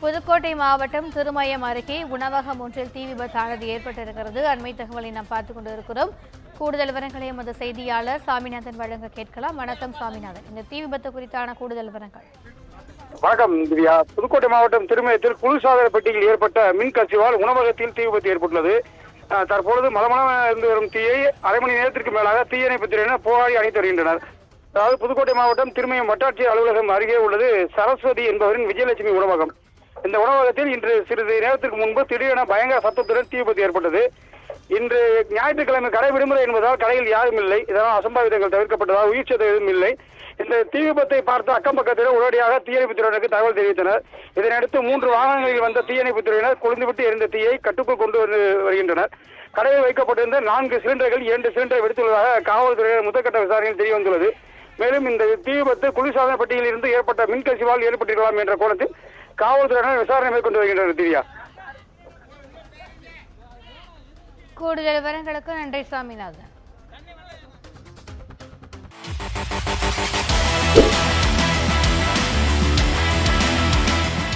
புதுக்கோட்டை மாவட்டம் திருமயம் அருகே உணவகம் ஒன்றில் தீ விபத்தானது ஏற்பட்டிருக்கிறது. அண்மை தகவலை நாம் பார்த்துக் கொண்டிருக்கிறோம். கூடுதல் விவரங்களை எமது செய்தியாளர் சாமிநாதன் வழங்க கேட்கலாம். வணக்கம் சாமிநாதன். இந்த தீ விபத்து குறித்தான கூடுதல் விவரங்கள். வணக்கம் திவ்யா புதுக்கோட்டை மாவட்டம் திருமயத்தில் குளிர்சாதனப்பட்டியில் ஏற்பட்ட மின் கசிவால் உணவகத்தில் தீ விபத்து ஏற்பட்டுள்ளது. தற்பொழுது மலமள இருந்து வரும் தீயை அரை மணி நேரத்திற்கு மேலாக தீயணைப்பு துறையினர் போராடி அணைத்து வருகின்றனர். அதாவது புதுக்கோட்டை மாவட்டம் திருமயம் வட்டாட்சியர் அலுவலகம் அருகே உள்ளது சரஸ்வதி என்பவரின் விஜயலட்சுமி உணவகம். இந்த உணவகத்தில் இன்று சிறிது நேரத்திற்கு முன்பு திடீரென பயங்கர சத்தத்துடன் தீ விபத்து ஏற்பட்டது. இன்று ஞாயிற்றுக்கிழமை கடை விடுமுறை என்பதால் கடையில் யாரும் இல்லை. இதனால் அசம்பாவிதங்கள் தவிர்க்கப்பட்டதால் உயிர் சேதம் எதுவும் இல்லை. இந்த தீ விபத்தை பார்த்து அக்கம் பக்கத்தினர் உடனடியாக தீயணைப்புத்துறையினருக்கு தகவல் தெரிவித்தனர். இதனையடுத்து மூன்று வாகனங்களில் வந்த தீயணைப்புத்துறையினர் கொழுந்துவிட்டு எரிந்த தீயை கட்டுக்குள் கொண்டு வந்து வருகின்றனர். கடையில் வைக்கப்பட்டிருந்த நான்கு சிலிண்டர்கள் இரண்டு சிலிண்டரை வெடித்துள்ளதாக காவல்துறையினர் முதற்கட்ட விசாரணையில் தெரிய வந்துள்ளது மேலும் இந்த தீ விபத்து குளிர்சாதன பெட்டியில் இருந்து ஏற்பட்ட மின்கசிவால் ஏற்பட்டிருக்கலாம் என்ற கோணத்தில் காவல்துறையினர் விசாரணை மேற்கொண்டு வருகின்றனர் திவ்யா. கூடுதல் விவரங்களுக்கு நன்றி சாமிநாதன்